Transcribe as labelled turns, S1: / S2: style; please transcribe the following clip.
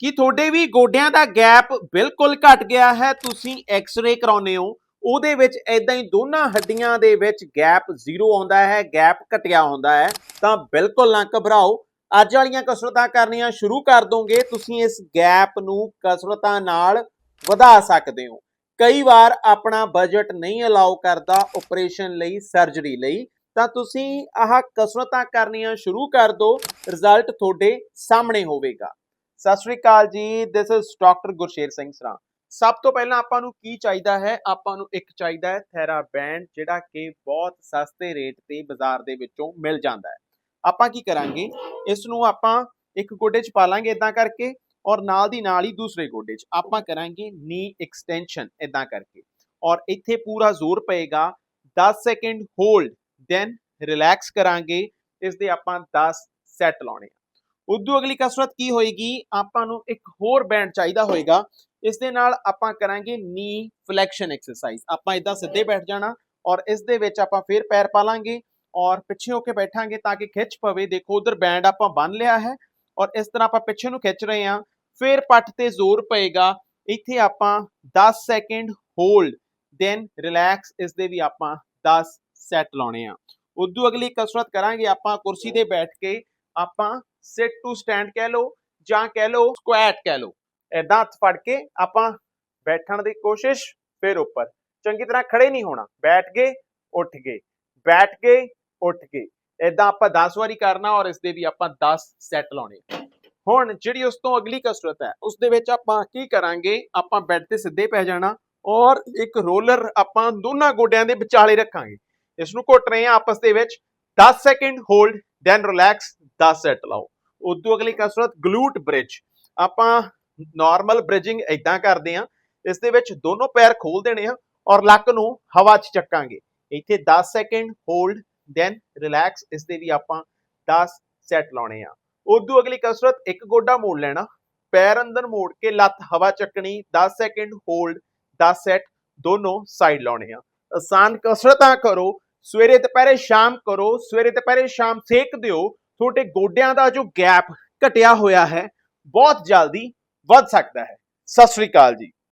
S1: ਕਿ ਤੁਹਾਡੇ ਵੀ ਗੋਡਿਆਂ ਦਾ ਗੈਪ ਬਿਲਕੁਲ ਘਟ ਗਿਆ ਹੈ, ਤੁਸੀਂ ਐਕਸ-ਰੇ ਕਰਾਉਨੇ ਹੋ, ਉਹਦੇ ਵਿੱਚ ਐਦਾਂ ਹੀ ਦੋਨਾਂ ਹੱਡੀਆਂ ਦੇ ਵਿੱਚ ਗੈਪ ਜ਼ੀਰੋ ਆਉਂਦਾ ਹੈ, ਗੈਪ ਘਟਿਆ ਹੁੰਦਾ ਹੈ, ਤਾਂ ਬਿਲਕੁਲ ਨਾ ਘਬਰਾਓ। ਅੱਜ ਵਾਲੀਆਂ ਕਸਰਤਾਂ ਕਰਨੀਆਂ ਸ਼ੁਰੂ ਕਰ ਦੋਗੇ, ਤੁਸੀਂ ਇਸ ਗੈਪ ਨੂੰ ਕਸਰਤਾਂ ਨਾਲ ਵਧਾ ਸਕਦੇ ਹੋ। ਕਈ ਵਾਰ ਆਪਣਾ ਬਜਟ ਨਹੀਂ ਅਲਾਉ ਕਰਦਾ ਆਪਰੇਸ਼ਨ ਲਈ ਸਰਜਰੀ ਲਈ, ਤਾਂ ਤੁਸੀਂ ਆਹ ਕਸਰਤਾਂ ਕਰਨੀਆਂ ਸ਼ੁਰੂ ਕਰ ਦਿਓ ਰਿਜ਼ਲਟ ਤੁਹਾਡੇ ਸਾਹਮਣੇ ਹੋਵੇਗਾ। ਸਤਿ ਸ਼੍ਰੀ ਅਕਾਲ ਜੀ this is doctor Gursher Singh Sran. ਸਭ ਤੋਂ ਪਹਿਲਾਂ ਆਪਾਂ ਨੂੰ ਕੀ ਚਾਹੀਦਾ ਹੈ? ਆਪਾਂ ਨੂੰ ਇੱਕ ਚਾਹੀਦਾ ਹੈ ਥੈਰਾਬੈਂਡ, ਜਿਹੜਾ ਕਿ ਬਹੁਤ ਸਸਤੇ ਰੇਟ ਤੇ ਬਾਜ਼ਾਰ ਦੇ ਵਿੱਚੋਂ ਮਿਲ ਜਾਂਦਾ ਹੈ। ਆਪਾਂ ਕੀ ਕਰਾਂਗੇ? ਇਸ ਨੂੰ ਆਪਾਂ ਇੱਕ ਗੋਡੇ 'ਚ ਪਾ ਲਾਂਗੇ ਇਦਾਂ ਕਰਕੇ ਔਰ ਨਾਲ ਦੀ ਨਾਲ ਹੀ ਦੂਸਰੇ ਗੋਡੇ 'ਚ। ਆਪਾਂ ਕਰਾਂਗੇ ਨੀ ਐਕਸਟੈਂਸ਼ਨ ਇਦਾਂ ਕਰਕੇ। ਔਰ ਇੱਥੇ ਪੂਰਾ ਜ਼ੋਰ ਪਏਗਾ 10 ਸੈਕਿੰਡ ਹੋਲਡ ਦੈਨ ਰਿਲੈਕਸ ਕਰਾਂਗੇ। ਇਸ ਦੇ ਆਪਾਂ 10 ਸੈਟ ਲਾਉਣੇ ਉਦੋਂ ਅਗਲੀ ਕਸਰਤ ਕੀ ਹੋਏਗੀ? ਆਪਾਂ ਨੂੰ ਇੱਕ ਹੋਰ ਬੈਂਡ ਚਾਹੀਦਾ ਹੋਏਗਾ। ਇਸ ਦੇ ਨਾਲ ਆਪਾਂ ਕਰਾਂਗੇ ਨੀ ਫਲੈਕਸ਼ਨ ਐਕਸਰਸਾਈਜ਼ ਆਪਾਂ ਇਦਾਂ ਸਿੱਧੇ ਬੈਠ ਜਾਣਾ ਔਰ ਇਸ ਦੇ ਵਿੱਚ ਆਪਾਂ ਫੇਰ ਪੈਰ ਪਾ ਲਾਂਗੇ ਔਰ ਪਿੱਛੇ ਹੋ ਕੇ ਬੈਠਾਂਗੇ ਤਾਂ ਕਿ ਖਿੱਚ ਪਵੇ। ਦੇਖੋ, ਉਧਰ ਬੈਂਡ ਆਪਾਂ ਬੰਨ ਲਿਆ ਹੈ ਔਰ ਇਸ ਤਰ੍ਹਾਂ ਆਪਾਂ ਪਿੱਛੇ ਨੂੰ ਖਿੱਚ ਰਹੇ ਹਾਂ। ਫੇਰ ਪੱਟ ਤੇ ਜ਼ੋਰ ਪਏਗਾ। ਇੱਥੇ ਆਪਾਂ 10 ਸੈਕਿੰਡ ਹੋਲਡ ਦੈਨ ਰਿਲੈਕਸ ਇਸ ਦੇ ਵੀ ਆਪਾਂ 10 ਸੈਟ ਲਾਉਣੇ ਆ। ਉਦੋਂ ਅਗਲੀ ਕਸਰਤ ਕਰਾਂਗੇ। ਆਪਾਂ ਕੁਰਸੀ ਤੇ ਬੈਠ ਕੇ ਆਪਾਂ ਸਿਟ ਟੂ ਸਟੈਂਡ ਕਹਿ ਲਓ ਜਾਂ ਕਹਿ ਲਓ ਸਕੁਐਟ ਕਹਿ ਲਓ। ਐਦਾਂ ਹੱਥ ਫੜ ਕੇ ਆਪਾਂ ਬੈਠਣ ਦੀ ਕੋਸ਼ਿਸ਼ ਫਿਰ ਉੱਪਰ। ਚੰਗੀ ਤਰ੍ਹਾਂ ਖੜੇ ਨਹੀਂ ਹੋਣਾ। ਬੈਠ ਗਏ, ਉੱਠ ਗਏ। ਬੈਠ ਗਏ, ਉੱਠ ਗਏ। ਐਦਾਂ ਆਪਾਂ 10 ਵਾਰੀ ਕਰਨਾ ਔਰ ਇਸ ਦੇ ਵੀ ਆਪਾਂ 10 ਸੈੱਟ ਲਾਉਣੇ। ਹੁਣ ਜਿਹੜੀ ਉਸ ਤੋਂ ਅਗਲੀ ਕਸਰਤ ਹੈ, ਉਸ ਦੇ ਵਿੱਚ ਆਪਾਂ ਕੀ ਕਰਾਂਗੇ? ਆਪਾਂ ਬੈੱਡ ਤੇ ਸਿੱਧੇ ਪੈ ਜਾਣਾ ਔਰ ਇੱਕ ਰੋਲਰ ਆਪਾਂ ਦੋਨਾਂ ਗੋਡਿਆਂ ਦੇ ਵਿਚਾਲੇ ਰੱਖਾਂਗੇ। ਇਸ ਨੂੰ ਘੁੱਟ ਰਹੇ ਹਾਂ ਆਪਸ ਦੇ ਵਿੱਚ। 10 second hold then relax 10 set ਲਾਓ। ਉਦੋਂ ਅਗਲੀ ਕਸਰਤ ਗਲੂਟ ਬ੍ਰਿਜ ਆਪਾਂ ਨਾਰਮਲ ਬ੍ਰਿਜਿੰਗ ਇਦਾਂ ਕਰਦੇ ਆ ਇਸ ਦੇ ਵਿੱਚ ਦੋਨੋਂ ਪੈਰ ਖੋਲ ਦੇਣੇ ਆ ਔਰ ਲੱਕ ਨੂੰ ਹਵਾ 'ਚ ਚੱਕਾਂਗੇ। ਇੱਥੇ 10 ਸੈਕਿੰਡ ਹੋਲਡ ਦੈਨ ਰਿਲੈਕਸ ਇਸ ਦੇ ਵੀ ਆਪਾਂ 10 ਸੈਟ ਲਾਉਣੇ ਆ। ਉਦੋਂ ਅਗਲੀ ਕਸਰਤ ਇੱਕ ਗੋਡਾ ਮੋੜ ਲੈਣਾ, ਪੈਰ ਅੰਦਰ ਮੋੜ ਕੇ ਲੱਤ ਹਵਾ ਚੱਕਣੀ 10 ਸੈਕਿੰਡ ਹੋਲਡ 10 ਸੈਟ ਦੋਨੋਂ ਸਾਈਡ ਲਾਉਣੇ ਆ। ਆਸਾਨ ਕਸਰਤਾਂ ਕਰੋ, ਸਵੇਰੇ ਦੁਪਹਿਰੇ ਸ਼ਾਮ ਕਰੋ, ਸਵੇਰੇ ਦੁਪਹਿਰੇ ਸ਼ਾਮ ਸੇਕ ਦਿਓ ਤੁਹਾਡੇ ਗੋਡਿਆਂ ਦਾ ਜੋ ਗੈਪ ਘਟਿਆ ਹੋਇਆ ਹੈ, ਬਹੁਤ ਜਲਦੀ ਵੱਧ ਸਕਦਾ ਹੈ। ਸਤਿ ਸ੍ਰੀ ਅਕਾਲ ਜੀ।